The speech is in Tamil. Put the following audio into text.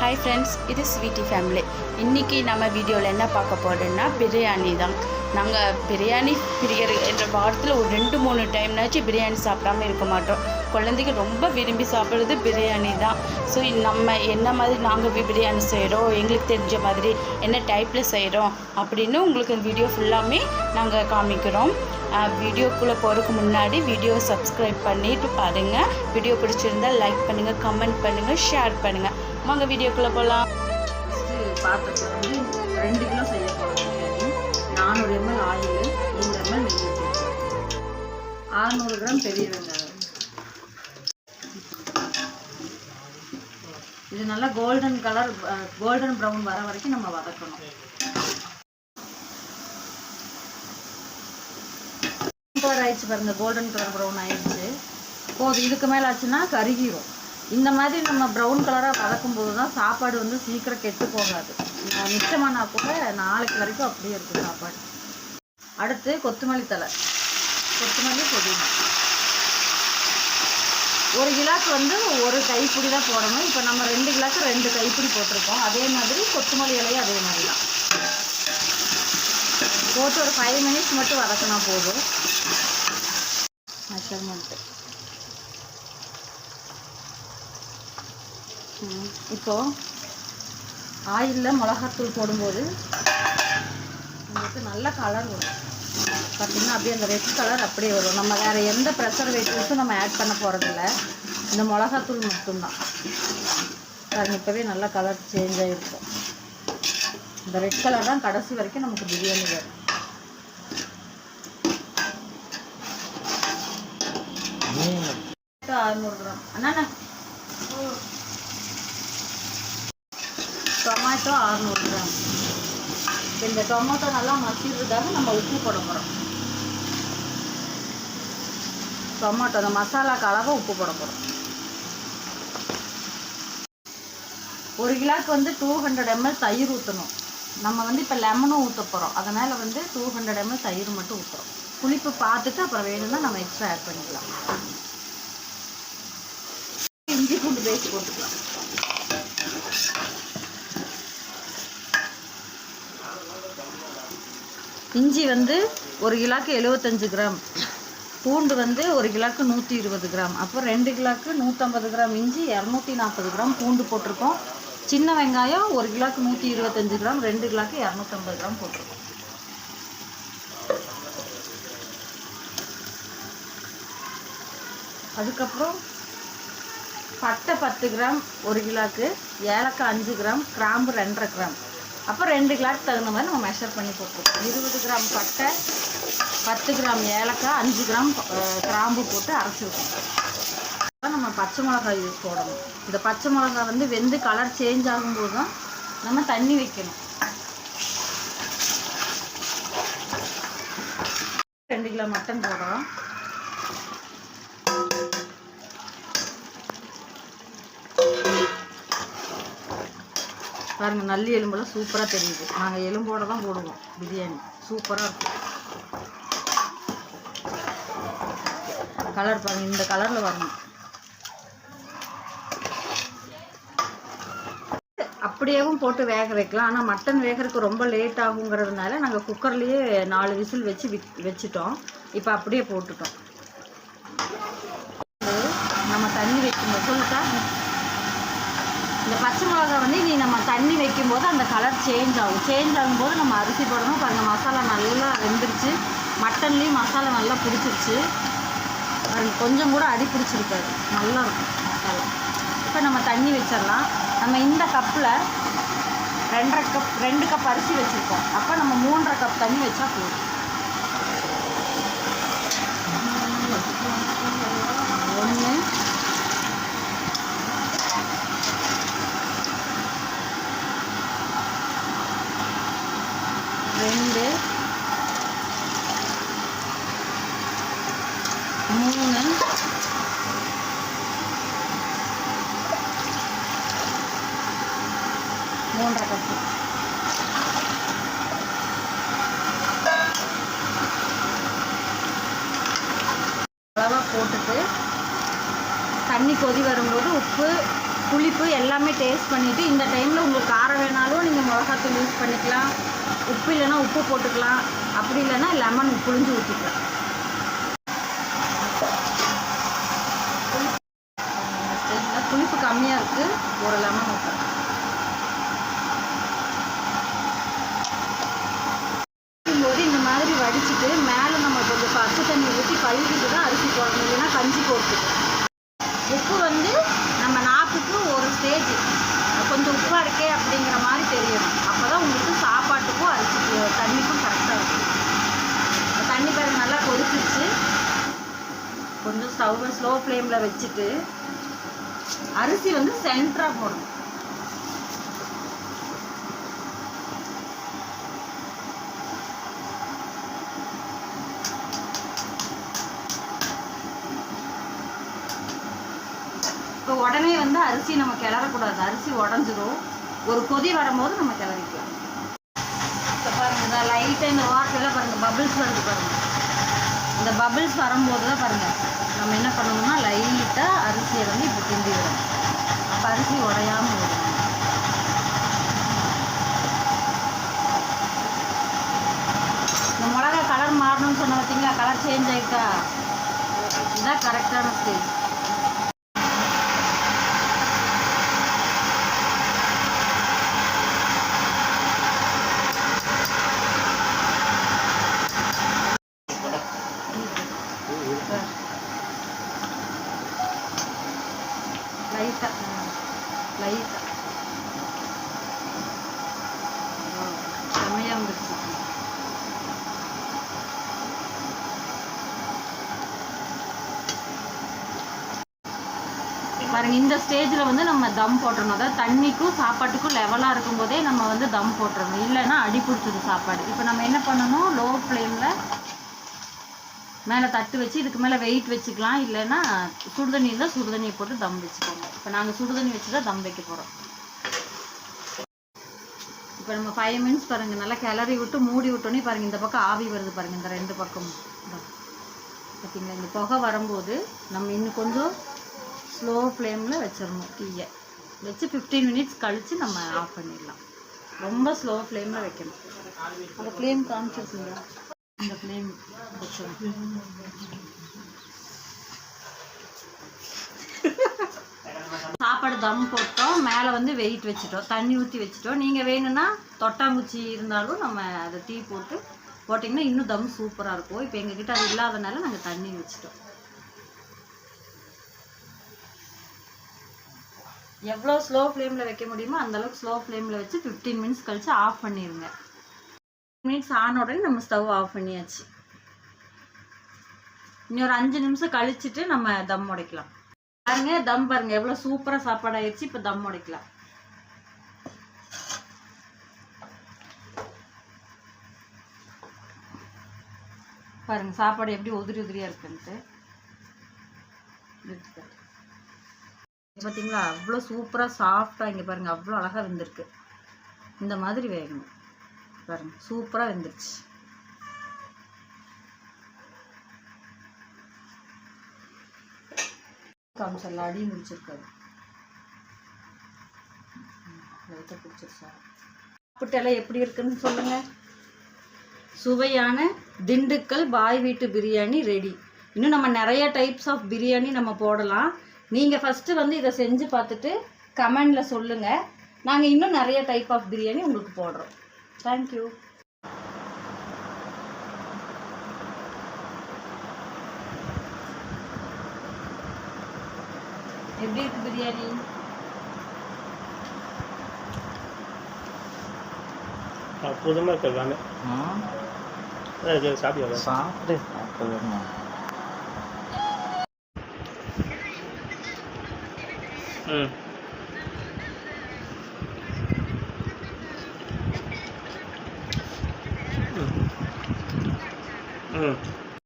ஹாய் ஃப்ரெண்ட்ஸ் இது ஸ்வீட்டி ஃபேமிலி இன்றைக்கி நம்ம வீடியோவில் என்ன பார்க்க போகிறோன்னா பிரியாணி தான். நாங்கள் பிரியாணி பிரியர் என்ற வாரத்தில் ஒரு ரெண்டு மூணு டைம்னாச்சும் பிரியாணி சாப்பிடாம இருக்க மாட்டோம். குழந்தைங்க ரொம்ப விரும்பி சாப்பிட்றது பிரியாணி தான். ஸோ நம்ம என்ன மாதிரி நாங்கள் பிரியாணி செய்கிறோம் எங்களுக்கு தெரிஞ்ச மாதிரி என்ன டைப்பில் செய்கிறோம் அப்படின்னு உங்களுக்கு வீடியோ ஃபுல்லாமே நாங்கள் காமிக்கிறோம். வீடியோக்குள்ளே போகிறதுக்கு முன்னாடி வீடியோ சப்ஸ்கிரைப் பண்ணிட்டு பாருங்கள் வீடியோ பிடிச்சிருந்தா லைக் பண்ணுங்கள் கமெண்ட் பண்ணுங்கள் ஷேர் பண்ணுங்கள் வாங்க வீடியோக்குள்ளே போகலாம் பாத்திரத்தில் வந்து ரெண்டு கிலோ செய்ய போகிறோம் நானூறு எம்எல் ஆயில் நூறு எம்எல் நெய் அறுநூறு கிராம் பெரிய வெங்காயம். இது நல்லா கோல்டன் கலர் கோல்டன் ப்ரௌன் வர வரைக்கும் நம்ம வதக்கணும் கலர் ஆயிடுச்சு பாருங்க கோல்டன் கலர் ப்ரௌன் ஆயிடுச்சு. போதும் இதுக்கு மேலே ஆச்சுன்னா கருகிரும். இந்த மாதிரி நம்ம ப்ரௌன் கலராக வதக்கும் போது தான் சாப்பாடு வந்து சீக்கிரம் கெட்டு போகாது. மிச்சமானா கூட நாளைக்கு வரைக்கும் அப்படியே இருக்கும் சாப்பாடு. அடுத்து கொத்தமல்லி தழை. கொத்தமல்லி புதினா. ஒரு கிலாக்கு வந்து ஒரு கைப்பிடி தான் போடணும். இப்போ நம்ம ரெண்டு கிலாக்கு ரெண்டு கைப்பிடி போட்டிருக்கோம். அதே மாதிரி கொத்தமல்லி இலையும் அதே மாதிரி தான் போட்டு ஒரு ஃபைவ் மினிட்ஸ் மட்டும் வதக்கினா போதும். மெஷர்மெண்ட்டு இப்போ ஆயிலில் மிளகாத்தூள் போடும்போது உங்களுக்கு நல்ல கலர் வரும். பார்த்தீங்கன்னா அப்படியே அந்த ரெட் கலர் அப்படியே வரும். நம்ம வேறு எந்த ப்ரெசர்வேட்டிவ்ஸும் நம்ம ஆட் பண்ண போகிறதில்ல இந்த மிளகாத்தூள் மட்டும்தான். பாருங்க இப்போவே நல்ல கலர் சேஞ்ச் ஆகிருக்கும் இந்த ரெட் கலர் தான் கடைசி வரைக்கும் நமக்கு பிரியாணி வரும். அறுநூறு கிராம். அண்ணா டொமேட்டோ அறுநூறு கிராம். இப்போ இந்த டொமேட்டோ நல்லா மசிறதுக்காக நம்ம உப்பு போட போகிறோம் டொமேட்டோ அந்த மசாலா கலவை உப்பு போட போகிறோம் ஒரு கிலோக்கு வந்து டூ ஹண்ட்ரட் எம்எல் தயிர் ஊற்றணும் நம்ம வந்து இப்போ லெமனும் ஊற்ற போகிறோம் அதனால் வந்து டூ ஹண்ட்ரட் எம்எல் தயிர் மட்டும் ஊற்றுறோம் புளிப்பு பார்த்துட்டு அப்புறம் வேணும்னா நம்ம எக்ஸ்ட்ரா ஆட் பண்ணிக்கலாம். இஞ்சி போட்டுக்கலாம். இஞ்சி வந்து ஒரு கிலோக்கு எழுபத்தஞ்சு கிராம். பூண்டு வந்து ஒரு கிலோக்கு நூற்றி இருபது கிராம். அப்போ ரெண்டு கிலோக்கு நூற்றம்பது கிராம் இஞ்சி இரநூத்தி நாற்பது கிராம் பூண்டு போட்டிருக்கோம். சின்ன வெங்காயம் ஒரு கிலோக்கு நூற்றி இருபத்தஞ்சு கிராம் ரெண்டு கிலோக்கு இரநூத்தம்பது கிராம் போட்டிருக்கோம். அதுக்கப்புறம் பட்டை பத்து கிராம் ஒரு கிலோக்கு ஏலக்காய் அஞ்சு கிராம் கிராம்பு ரெண்டரை கிராம். அப்போ ரெண்டு கிலோக்கு தகுந்த மாதிரி நம்ம மெஷர் பண்ணி போட்டுருக்கோம் இருபது கிராம் பட்டை பத்து கிராம் ஏலக்காய் அஞ்சு கிராம் கிராம்பு போட்டு அரைச்சிருக்கோம் அப்போ நம்ம பச்சை மிளகாய் யூஸ் போடணும். இந்த பச்சை மிளகாய் வந்து வெந்து கலர் சேஞ்ச் ஆகும்போது தான் நம்ம தண்ணி வைக்கணும். ரெண்டு கிலோ மட்டன் போடுறோம் பாருங்க நல்லி எலும்பெல்லாம் சூப்பராக தெரியுது. நாங்கள் எலும்போட தான் போடுவோம் பிரியாணி. சூப்பராக இருக்கும். கலர் பாருங்க இந்த கலரில் வரணும். அப்படியேவும் போட்டு வேக வைக்கலாம். ஆனால் மட்டன் வேகிறதுக்கு ரொம்ப லேட் ஆகுங்கிறதுனால நாங்கள் குக்கர்லேயே நாலு விசில் வச்சு விக் வச்சுட்டோம். இப்போ அப்படியே போட்டுட்டோம் நம்ம தண்ணி வைக்கும்போது சொல்லிட்டா இந்த பச்சை மிளகா வந்து நீ நம்ம தண்ணி வைக்கும்போது அந்த கலர் சேஞ்ச் ஆகும். சேஞ்ச் ஆகும்போது நம்ம அரிசி போடணும். பாருங்கள் மசாலா நல்லா வெந்துருச்சு. மட்டன்லேயும் மசாலா நல்லா பிடிச்சிருச்சு. கொஞ்சம் கூட அடி பிடிச்சிருக்காது. நல்லா இருக்கும் மசாலா. இப்போ நம்ம தண்ணி வச்சிடலாம். நம்ம இந்த கப்பில் ரெண்டரை கப் ரெண்டு கப் அரிசி வச்சுருக்கோம். அப்போ நம்ம மூன்றரை கப் தண்ணி வச்சா போதும். ரெண்டு. மூணு. மூன்றரை கப்பு. அளவாக போட்டுட்டு தண்ணி கொதி வரும்போது உப்பு புளிப்பு எல்லாமே டேஸ்ட் பண்ணிவிட்டு இந்த டைமில் உங்களுக்கு காரம் வேணாலும் நீங்கள் மிளகாத்தூள் யூஸ் பண்ணிக்கலாம். உப்பு இல்லைன்னா உப்பு போட்டுக்கலாம். அப்படி இல்லைன்னா லெமன் புளிஞ்சு ஊற்றிக்கலாம் புளிப்பு கம்மியாக இருக்குது ஒரு லெமன் ஊற்றலாம் போது இந்த மாதிரி வடிச்சிட்டு மேலே நம்ம கொஞ்சம் பச்சை தண்ணி ஊற்றி கழுவிட்டு தான் அரிசி போடணும். இல்லைன்னா கஞ்சி போட்டுக்கலாம் உப்பு வந்து நம்ம நாக்குக்கு ஒரு ஸ்டேஜ் கொஞ்சம் உப்பாக இருக்கே அப்படிங்கிற மாதிரி தெரியணும் அப்போ தான் உங்களுக்கு சாப்பாட்டுக்கும் அரிசிக்கு தண்ணிக்கும் கரெக்டாக இருக்கும் இந்த தண்ணி பாருங்க நல்லா கொதிச்சிருச்சு கொஞ்சம் ஸ்டவ்வை ஸ்லோ ஃப்ளேமில் வச்சுட்டு அரிசி வந்து சென்டராக போடணும். இப்போ உடனே வந்து அரிசி நம்ம கிளறக்கூடாது. அரிசி உடஞ்சிரும். ஒரு கொதி வரும்போது நம்ம கிளறிக்கலாம். இப்போ பாருங்க இதான் லைட்டாக இந்த வாட்டரில் பாருங்க பபிள்ஸ் வருது பாருங்க. இந்த பபிள்ஸ் வரும்போது தான் பாருங்க நம்ம என்ன பண்ணணும்னா லைட்டாக அரிசியை வந்து இப்போ கிண்டி விடணும். அப்போ அரிசி உடையாமல் வரும். இந்த மிளகா கலர் மாறணும்னு சொன்ன பார்த்தீங்களா கலர் சேஞ்ச் ஆகிட்டா இதுதான் கரெக்டான ஸ்டேஜ் பாருங்க இந்த ஸ்டேஜில் வந்து நம்ம தம் போட்டுறணும். அதாவது தண்ணிக்கும் சாப்பாட்டுக்கும் லெவலாக இருக்கும்போதே நம்ம வந்து தம் போட்டுறணும். இல்லைன்னா அடி பிடிச்சிது சாப்பாடு. இப்போ நம்ம என்ன பண்ணணும்? லோ ஃப்ளேமில் மேலே தட்டு வச்சு இதுக்கு மேலே வெயிட் வச்சுக்கலாம். இல்லைன்னா சுடுதண்ணி இருந்தால் சுடுதண்ணியை போட்டு தம் வச்சுக்கோங்க. இப்போ நாங்கள் சுடுதண்ணி வச்சு தான் தம் வைக்க போகிறோம் இப்போ நம்ம ஃபைவ் மினிட்ஸ் பாருங்கள் நல்லா கிளறி விட்டு மூடி விட்டோன்னே பாருங்கள் இந்த பக்கம் ஆவி வருது பாருங்கள் இந்த ரெண்டு பக்கமும். பார்த்தீங்களா இந்த புகை வரும்போது நம்ம இன்னும் கொஞ்சம் ஸ்லோ ஃப்ளேமில் வச்சிடணும் தீயை. வச்சு ஃபிஃப்டீன் மினிட்ஸ் கழித்து நம்ம ஆஃப் பண்ணிடலாம். ரொம்ப ஸ்லோ ஃப்ளேமில் வைக்கணும். அந்த ஃப்ளேம் காமிச்சிருக்கீங்களா? இந்த ஃப்ளேம் வச்சிடணும் சாப்பாடு தம் போட்டோம். மேலே வந்து வெயிட் வச்சுட்டோம். தண்ணி ஊற்றி வச்சுட்டோம். நீங்கள் வேணும்னா தொட்டாங்குச்சி இருந்தாலும் நம்ம அதை டீ போட்டு போட்டிங்கன்னா இன்னும் தம் சூப்பராக இருக்கும். இப்போ எங்ககிட்ட அது இல்லாதனால நாங்கள் தண்ணி வச்சுட்டோம். எவ்வளோ ஸ்லோ ஃப்ளேமில் வைக்க முடியுமோ அந்தளவுக்கு ஸ்லோ ஃப்ளேமில் வச்சு ஃபிஃப்டீன் மினிட்ஸ் கழிச்சு ஆஃப் பண்ணிடுங்க மினிட்ஸ் ஆன உடனே நம்ம ஸ்டவ் ஆஃப் பண்ணியாச்சு. இன்னொரு அஞ்சு நிமிஷம் கழிச்சிட்டு நம்ம தம் உடைக்கலாம். பாருங்க தம் பாருங்க எவ்வளோ சூப்பராக சாப்பாடு ஆயிடுச்சு இப்போ தம் உடைக்கலாம். பாருங்க சாப்பாடு எப்படி உதிரி உதிரியாக இருக்குன்ட்டு. பார்த்தீங்களா அவ்வளோ சூப்பராக சாஃப்டாக இங்கே பாருங்கள் அவ்வளோ அழகாக வெந்திருக்கு. இந்த மாதிரி வேகணும். பாருங்க. சூப்பராக வெந்துருச்சு. காமிச்சிடலாம் அடி முடிச்சிருக்காது லைட்டாக பிடிச்சிருச்சா? சாப்பிட்டெல்லாம் எப்படி இருக்குன்னு சொல்லுங்க. சுவையான திண்டுக்கல் பாய் வீட்டு பிரியாணி ரெடி இன்னும் நம்ம நிறைய டைப்ஸ் ஆஃப் பிரியாணி நம்ம போடலாம். நீங்கள் ஃபஸ்ட்டு வந்து இதை செஞ்சு பார்த்துட்டு கமெண்டில் சொல்லுங்கள் நாங்கள் இன்னும் நிறைய டைப் ஆஃப் பிரியாணி உங்களுக்கு போடுறோம். தேங்க்யூ எப்படி இருக்கு பிரியாணி? அற்புதமாக இருக்கு எல்லாமே அதான் இது சாப்பிடுவாங்க